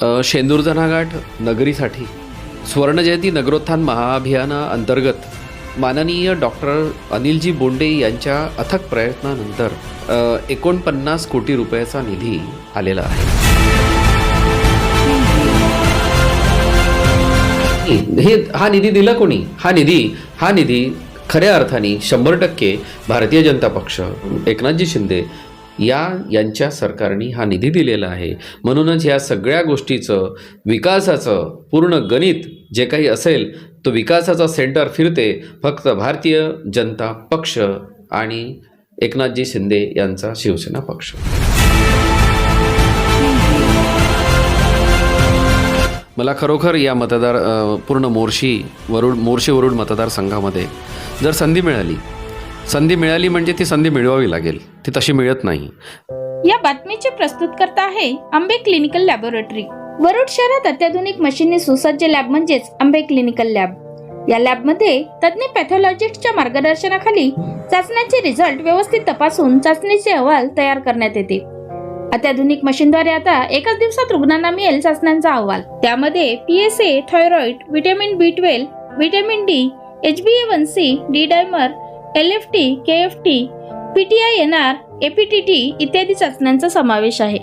शेंदूरजनाघाट नगरीसाठी. सुवर्णजयंती नगरोत्थान महाअभियानाअंतर्गत माननीय डॉक्टर अनिलजी बोंडे यांच्या अथक प्रयत्नानंतर एकोणपन्नास कोटी रुपयाचा निधी आलेला आहे. हे हा निधी दिला कोणी? हा निधी हा निधी खऱ्या अर्थाने शंभर टक्के भारतीय जनता पक्ष एकनाथजी शिंदे या यांच्या सरकारने हा निधी दिलेला आहे. म्हणूनच या सगळ्या गोष्टीचं विकासाचं पूर्ण गणित जे काही असेल तो विकासाचा सेंटर फिरते फक्त भारतीय जनता पक्ष आणि एकनाथजी शिंदे यांचा शिवसेना पक्ष. मला खरोखर या मतदार पूर्ण मोर्शी वरुड मोर्शी वरुड मतदारसंघामध्ये जर संधी मिळाली संधी मिळाली म्हणजे ती संधी मिळवावी लागेल. ती तशी मिळत नाही. या बातमीचे प्रस्तुत करता आहे आंबे क्लिनिकल लॅबोरेटरी. वरुड शहरात अत्याधुनिक मशीनने सुसज्ज लॅब म्हणजेच आंबे क्लिनिकल लॅब. या लॅबमध्ये तज्ज्ञ पॅथॉलॉजिस्टच्या मार्गदर्शनाखाली चाचण्याचे रिझल्ट व्यवस्थित तपासून चाचणीचे अहवाल तयार करण्यात येते. अत्याधुनिक मशीनद्वारे आता एकाच दिवसात रुग्णांना मिळेल चाचण्यांचा अहवाल. त्यामध्ये PSA thyroid vitamin B twelve vitamin D H B A one C D dimer L F T K F T P T I N R APTT इत्यादी चाचण्यांचा समावेश आहे.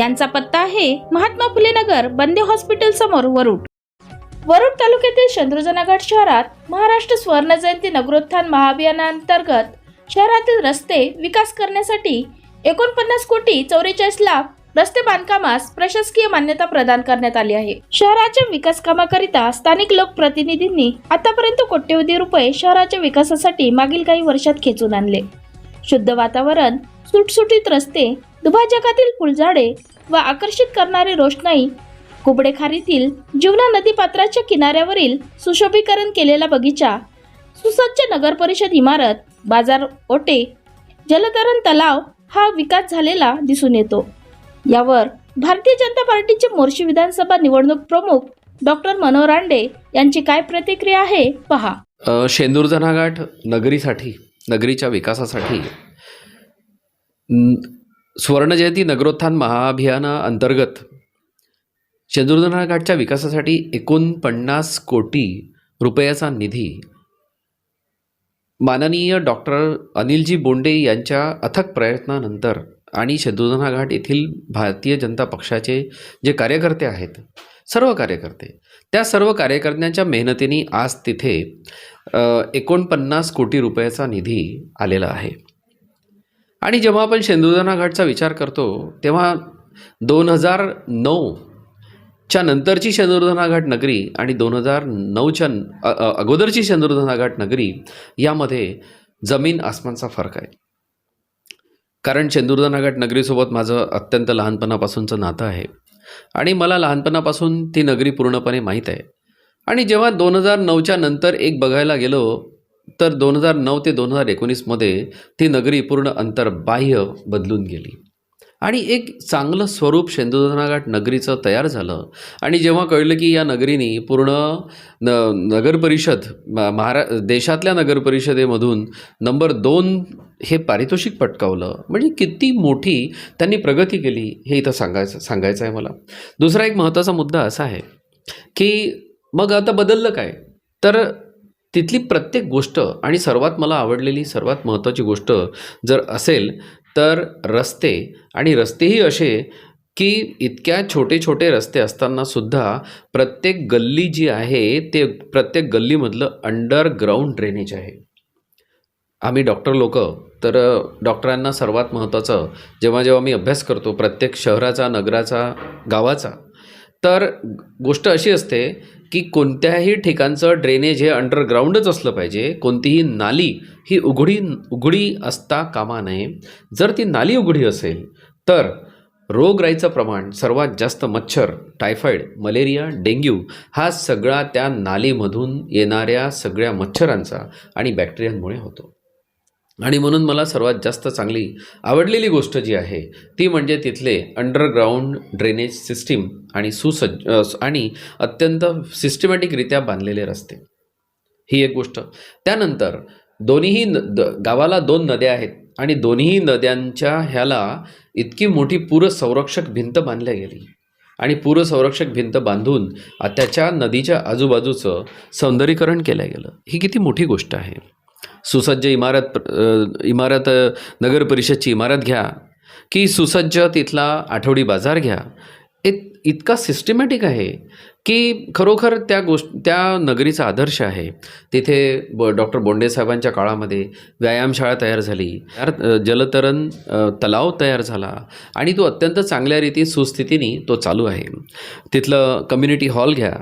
यांचा पत्ता आहे महात्मा फुले नगर बंदे हॉस्पिटल समोर वरुड. वरुड तालुक्यातील चंद्रजनागड शहरात महाराष्ट्र स्वर्ण जयंती नगरोत्थान महाअभियानांतर्गत शहरातील रस्ते विकास करण्यासाठी एकोणपन्नास कोटी चौवेचाळीस लाख रस्ते बांधकामास प्रशासकीय मान्यता प्रदान करण्यात आली आहे. शहराच्या विकास कामाकरिता स्थानिक लोकप्रतिनिधींनी आतापर्यंत कोट्यवधी रुपये शहराच्या विकासासाठी मागील काही वर्षात खेचून आणले. शुद्ध वातावरण सुटसुटीत रस्ते दुभाजकातील फुलझाडे व आकर्षित करणारी रोषणाई कुबडेखारीतील जीवना नदीपात्राच्या किनाऱ्यावरील सुशोभीकरण केलेला बगीचा सुसज्ज नगर परिषद इमारत बाजार ओटे जलतरण तलाव हा विकास झालेला दिसून येतो. यावर भारतीय जनता पार्टीचे मोर्शी विधानसभा निवडणूक प्रमुख डॉक्टर मनोहर रांडे यांची काय प्रतिक्रिया आहे पहा. शेंदूर शेंदूरजनाघाट नगरीसाठी नगरीच्या विकासासाठी सुवर्णजयंती नगरोत्थान महाअभियानाअंतर्गत शेंदूरजनाघाटच्या विकासासाठी एकोणपन्नास कोटी रुपयाचा निधी माननीय डॉक्टर अनिलजी बोंडे यांच्या अथक प्रयत्नानंतर आणि शेंदूरजना घाट येथील भारतीय जनता पक्षाचे जे कार्यकर्ते आहेत सर्व कार्यकर्ते त्या सर्व कार्यकर्त्यांच्या मेहनतीने आज तिथे एकोणपन्नास कोटी रुपयाचा निधी आलेला आहे. आणि जेव्हा आपण शेंदूरजना घाटचा विचार करतो तेव्हा दोन हजार नऊच्या नंतरची शेंदुर्धना घाट नगरी आणि दोन हजार नऊच्या अगोदरची शेंदुर्धना घाट नगरी यामध्ये जमीन आसमानचा फरक आहे. कारण शेंदूरजना नगरीसोबत माझं अत्यंत लहानपणापासूनचं नातं आहे. आणि मला लहानपणापासून ती नगरी पूर्णपणे माहीत आहे. आणि जेव्हा दोन हजार नऊच्या नंतर एक बघायला गेलो तर दोन हजार नऊ ते दोन हजार एकोणीसमध्ये ती नगरी पूर्ण अंतर्बाह्य बदलून गेली. आणि एक चांगलं स्वरूप शेंदूरनाघाट नगरीचं तयार झालं. आणि जेव्हा कळलं की या नगरीने पूर्ण न नगरपरिषद महारा देशातल्या नगरपरिषदेमधून नंबर दोन हे पारितोषिक पटकावलं. म्हणजे किती मोठी त्यांनी प्रगती केली हे इथं सांगायचं सांगायचं आहे मला. दुसरा एक महत्त्वाचा मुद्दा असा आहे की मग आता बदललं काय? तर तिथली प्रत्येक गोष्ट आणि सर्वात मला आवडलेली सर्वात महत्त्वाची गोष्ट जर असेल तर रस्ते आणि रस्तेही असे की इतक्या छोटे छोटे रस्ते असताना सुद्धा प्रत्येक गल्ली जी आहे ते प्रत्येक गल्लीमधलं अंडरग्राऊंड ड्रेनेज आहे. आम्ही डॉक्टर लोक तर डॉक्टरांना सर्वात महत्त्वाचं जेव्हा जेव्हा मी अभ्यास करतो प्रत्येक शहराचा नगराचा गावाचा तर गोष्ट अशी असते की कोणत्याही ठिकाणचं ड्रेनेज हे अंडरग्राऊंडच असलं पाहिजे. कोणतीही नाली ही उघडी उघडी असता कामा नये. जर ती नाली उघडी असेल तर रोगराईचं प्रमाण सर्वात जास्त मच्छर टायफॉईड मलेरिया डेंग्यू हा सगळा त्या नालीमधून येणाऱ्या सगळ्या मच्छरांचा आणि बॅक्टेरियांमुळे होतो. आणि म्हणून मला सर्वात जास्त चांगली आवडलेली गोष्ट जी आहे ती म्हणजे तिथले अंडरग्राऊंड ड्रेनेज सिस्टीम आणि सुसज्ज आणि अत्यंत सिस्टमॅटिकरित्या बांधलेले रस्ते. ही एक गोष्ट. त्यानंतर दोन्हीही न द गावाला दोन नद्या आहेत आणि दोन्ही नद्यांच्या ह्याला इतकी मोठी पूर संरक्षक भिंत बांधल्या गेली. आणि पूरसंरक्षक भिंत बांधून त्याच्या नदीच्या आजूबाजूचं सौंदर्यीकरण केलं गेलं. ही किती मोठी गोष्ट आहे. सुसज्ज इमारत इमारत नगर परिषदची इमारत घ्या की सुसज्ज तिथला आठवडी बाजार घ्या. इत इतका सिस्टमॅटिक आहे की खरोखर त्या गोष्ट त्या नगरीचा आदर्श आहे. तिथे ब डॉक्टर बोंडे साहेबांच्या काळामध्ये व्यायामशाळा तयार झाली. जलतरण तलाव तयार झाला आणि तो अत्यंत चांगल्या रीती सुस्थितीने तो चालू आहे. तिथलं कम्युनिटी हॉल घ्या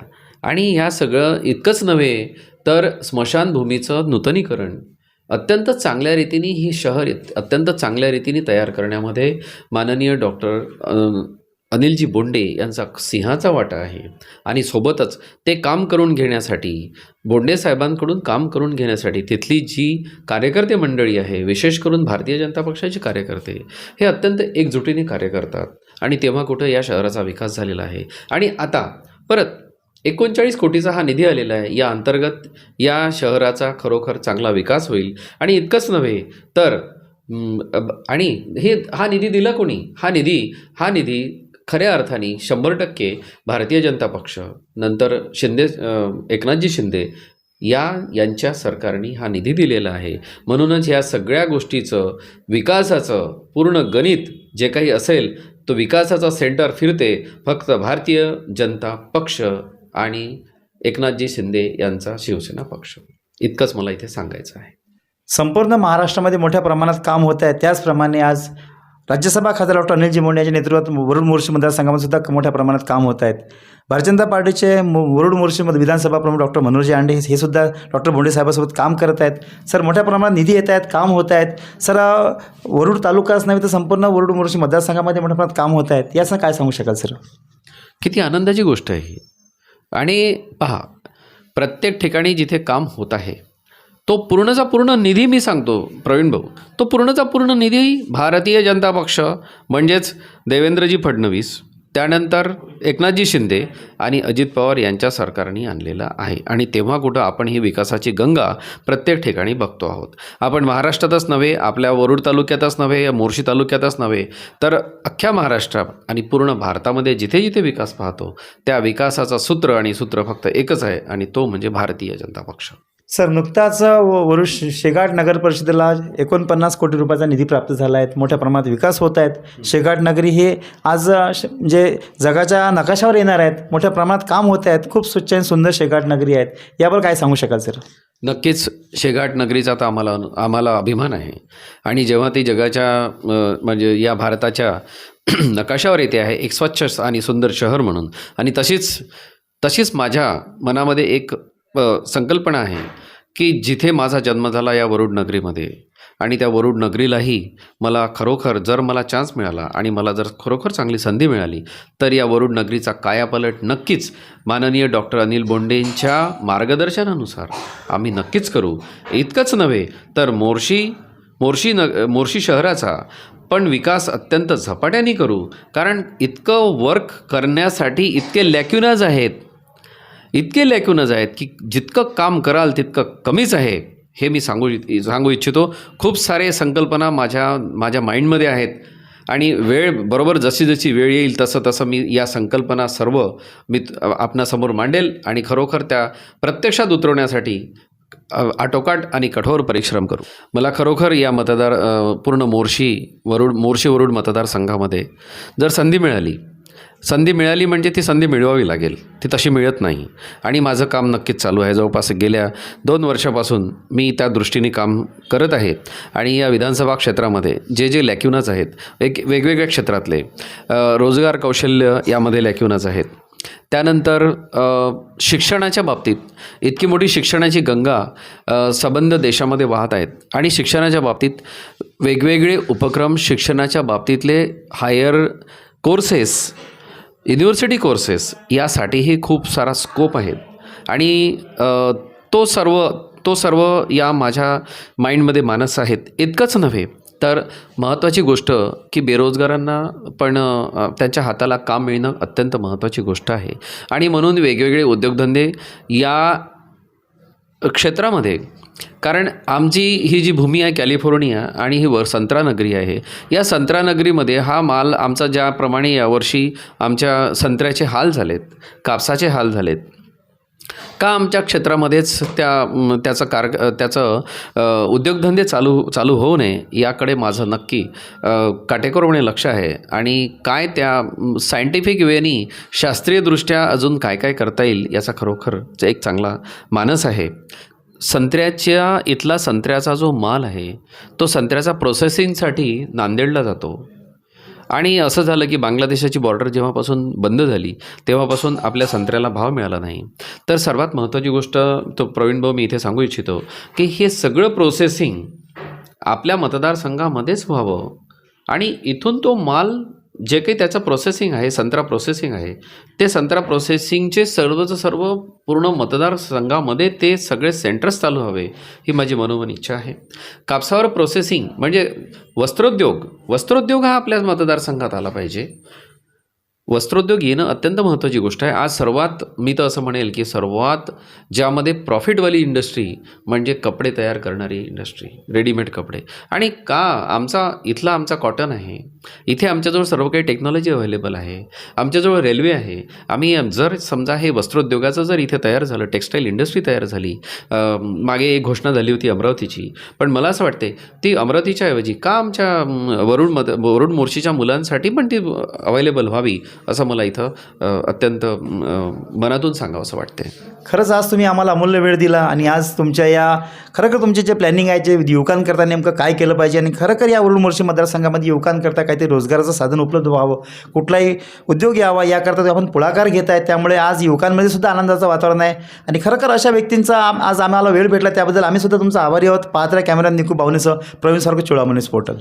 आणि ह्या सगळं इतकंच नव्हे तर स्मशानभूमीचं नूतनीकरण. अत्यंत चांगल्या रीतीने ही शहर अत्यंत चांगल्या रीतीने तयार करण्यामध्ये माननीय डॉक्टर अनिलजी बोंडे यांचा सिंहाचा वाटा आहे. आणि सोबतच ते काम करून घेण्यासाठी बोंडे साहेबांकडून काम करून घेण्यासाठी तिथली जी कार्यकर्ते मंडळी आहे विशेष करून भारतीय जनता पक्षाचे कार्यकर्ते हे अत्यंत एकजुटीने कार्य करतात. आणि तेव्हा कुठं या शहराचा विकास झालेला आहे. आणि आता परत एकोणचाळीस कोटीचा हा निधी आलेला आहे. या अंतर्गत या शहराचा खरोखर चांगला विकास होईल. आणि इतकंच नव्हे तर अब- आणि हे हा निधी दिला कोणी? हा निधी हा निधी खऱ्या अर्थाने शंभर टक्के भारतीय जनता पक्ष. नंतर शिंदे एकनाथजी शिंदे या यांच्या सरकारने हा निधी दिलेला आहे. म्हणूनच या सगळ्या गोष्टीचं विकासाचं पूर्ण गणित जे काही असेल तो विकासाचा सेंटर फिरते फक्त भारतीय जनता पक्ष. आणि एकनाथजी शिंदे यांचा शिवसेना पक्ष. इतकंच मला इथे सांगायचं आहे. संपूर्ण महाराष्ट्रामध्ये मोठ्या प्रमाणात काम होत आहे. त्याचप्रमाणे आज राज्यसभा खासदार डॉक्टर अनिलजी मोंडे यांच्या नेतृत्वात वरुड मोर्शी मतदारसंघामध्ये सुद्धा मोठ्या प्रमाणात काम होत आहेत. भारतीय जनता पार्टीचे वरुड मोर्शीमध्ये विधानसभा प्रमुख डॉक्टर मनोजी आंडे हे सुद्धा डॉक्टर बोंडे साहेबांसोबत काम करत आहेत. सर मोठ्या प्रमाणात निधी येत आहेत काम होत आहेत. सर वरुड तालुकाच नव्हे तर संपूर्ण वरुड मोर्शी मतदारसंघामध्ये मोठ्या प्रमाणात काम होत आहेत. याचं काय सांगू शकाल सर? किती आनंदाची गोष्ट आहे ही. आणि पहा प्रत्येक ठिकाणी जिथे काम होत आहे तो पूर्णचा पूर्ण निधी मी सांगतो प्रवीण भाऊ तो पूर्णचा पूर्ण निधी भारतीय जनता पक्ष म्हणजेच देवेंद्रजी फडणवीस त्यानंतर एकनाथजी शिंदे आणि अजित पवार यांच्या सरकारने आणलेलं आहे. आणि तेव्हा कुठं आपण ही विकासाची गंगा प्रत्येक ठिकाणी बघतो आहोत. आपण महाराष्ट्रातच नव्हे आपल्या वरुड तालुक्यातच नव्हे या मोर्शी तालुक्यातच नव्हे तर अख्ख्या महाराष्ट्रात आणि पूर्ण भारतामध्ये जिथे जिथे विकास पाहतो त्या विकासाचा सूत्र आणि सूत्र फक्त एकच आहे आणि तो म्हणजे भारतीय जनता पक्ष. सर नुकताच वरुष शेगाट नगर परिषदेला एकोणपन्नास कोटी रुपयाचा निधी प्राप्त झाला आहे. मोठ्या प्रमाणात विकास होत आहेत. शेगाट नगरी हे आज म्हणजे जगाच्या नकाशावर येणार आहेत. मोठ्या प्रमाणात काम होत आहेत. खूप स्वच्छ आणि सुंदर शेगाट नगरी आहेत. यावर काय सांगू शकाल सर? नक्कीच शेगाट नगरीचा तर आम्हाला आम्हाला अभिमान आहे. आणि जेव्हा ती जगाच्या म्हणजे या भारताच्या नकाशावर येते आहे एक स्वच्छ आणि सुंदर शहर म्हणून. आणि तशीच तशीच माझ्या मनामध्ये एक संकल्पना आहे की जिथे माझा जन्म झाला या वरुड नगरीमध्ये आणि त्या वरुड नगरीलाही मला खरोखर जर मला चान्स मिळाला आणि मला जर खरोखर चांगली संधी मिळाली तर या वरुड नगरीचा कायापालट नक्कीच माननीय डॉक्टर अनिल बोंडेंच्या मार्गदर्शनानुसार आम्ही नक्कीच करू. इतकंच नव्हे तर मोर्शी मोर्शी न मोर्शी शहराचा पण विकास अत्यंत झपाट्याने करू. कारण इतकं वर्क करण्यासाठी इतके लॅक्युनाज आहेत. इतके लॅक्युनज आहेत की जितकं काम कराल तितकं कमीच आहे हे मी सांगू इ- सांगू इच्छितो. खूप सारे संकल्पना माझ्या माझ्या माइंडमध्ये आहेत आणि वेळ बरोबर जशी जशी वेळ येईल तसं तसं मी या संकल्पना सर्व मी आपणासमोर मांडेल आणि खरोखर त्या प्रत्यक्षात उतरवण्यासाठी आटोकाट आणि कठोर परिश्रम करू. मला खरोखर या मतदार पूर्ण मोर्शी वरुड मोर्शी वरुड मतदारसंघामध्ये जर संधी मिळाली संधी मिळाली म्हणजे ती संधी मिळवावी लागेल. ती तशी मिळत नाही. आणि माझं काम नक्कीच चालू आहे. जवळपास गेल्या दोन वर्षापासून मी त्या दृष्टीने काम करत आहे. आणि या विधानसभा क्षेत्रामध्ये जे जे लॅक्युनाच आहेत एक वेगवेगळ्या क्षेत्रातले रोजगार कौशल्य यामध्ये लॅक्युनाच आहेत. त्यानंतर शिक्षणाच्या बाबतीत इतकी मोठी शिक्षणाची गंगा सबंध देशामध्ये वाहत आहेत. आणि शिक्षणाच्या बाबतीत वेगवेगळे उपक्रम शिक्षणाच्या बाबतीतले हायर कोर्सेस युनिव्हर्सिटी कोर्सेस यासाठीही खूप सारा स्कोप आहेत आणि तो सर्व तो सर्व या माझ्या माइंडमध्ये मानस आहेत इतकंच नव्हे तर महत्त्वाची गोष्ट की बेरोजगारांना पण त्यांच्या हाताला काम मिळणं अत्यंत महत्त्वाची गोष्ट आहे. आणि म्हणून वेगवेगळे उद्योगधंदे या क्षेत्रामध्ये. कारण आमची ही जी भूमी आहे कॅलिफोर्निया आणि ही वर संत्रानगरी आहे या संत्रानगरीमध्ये हा माल आमचा ज्याप्रमाणे यावर्षी आमच्या संत्र्याचे हाल झालेत कापसाचे हाल झालेत का आमच्या क्षेत्रामध्येच त्या त्याचं कार त्याचं उद्योगधंदे चालू चालू होऊ नये याकडे माझं नक्की काटेकोरपणे लक्ष आहे. आणि काय त्या सायंटिफिक वेनी शास्त्रीयदृष्ट्या अजून काय काय करता येईल याचा खरोखर एक चांगला मानस आहे. संत्र्याच्या इथला संत्र्याचा जो माल आहे तो संत्र्याचा प्रोसेसिंगसाठी नांदेडला जातो. आणि असं झालं की बांगलादेशाची बॉर्डर जेव्हापासून बंद झाली तेव्हापासून आपल्या संत्र्याला भाव मिळाला नाही. तर सर्वात महत्त्वाची गोष्ट तो प्रवीण भाऊ मी इथे सांगू इच्छितो की हे सगळं प्रोसेसिंग आपल्या मतदारसंघामध्येच व्हावं आणि इथून तो माल जे काही त्याचं प्रोसेसिंग आहे संत्रा प्रोसेसिंग आहे ते संत्रा प्रोसेसिंगचे सर्वच सर्व पूर्ण मतदारसंघामध्ये ते सगळे सेंटर्स चालू हवे ही माझी मनोमन इच्छा आहे. कापसावर प्रोसेसिंग म्हणजे वस्त्रोद्योग वस्त्रोद्योग हा आपल्याच मतदारसंघात आला पाहिजे. वस्त्रोद्योग येणं अत्यंत महत्त्वाची गोष्ट आहे. आज सर्वात मी तर असं म्हणेल की सर्वात ज्यामध्ये प्रॉफिटवाली इंडस्ट्री म्हणजे कपडे तयार करणारी इंडस्ट्री रेडीमेड कपडे. आणि का आमचा इथला आमचा कॉटन आहे. इथे आमच्याजवळ सर्व काही टेक्नॉलॉजी अवेलेबल आहे. आमच्याजवळ रेल्वे आहे. आम्ही जर समजा हे वस्त्रोद्योगाचं जर इथे तयार झालं टेक्स्टाईल इंडस्ट्री तयार झाली मागे एक घोषणा झाली होती अमरावतीची. पण मला असं वाटते ती अमरावतीच्या ऐवजी का आमच्या वरुण मद वरुड मोर्शीच्या मुलांसाठी पण ती अवेलेबल व्हावी? असं मला इथं अत्यंत मनातून सांगावं असं वाटते खरंच आज तुम्ही आम्हाला अमूल्य वेळ दिला आणि आज तुमच्या या खरोखर तुमचे जे प्लॅनिंग आहे जे युवकांकरता नेमकं काय केलं पाहिजे आणि खरोखर या वरुड मोर्शी मतदारसंघामध्ये युवकांकरता काहीतरी रोजगाराचं साधन उपलब्ध व्हावं कुठलाही उद्योग यावा याकरता आपण पुढाकार घेत आहे त्यामुळे आज युवकांमध्ये सुद्धा आनंदाचं वातावरण आहे. आणि खरोखर अशा व्यक्तींचा आज आम्हाला वेळ भेटला त्याबद्दल आम्ही सुद्धा तुमचा आभारी आहोत. पात्र कॅमेरा निकू बावनेसह प्रवीण सारखं चोळामणी पोर्टल.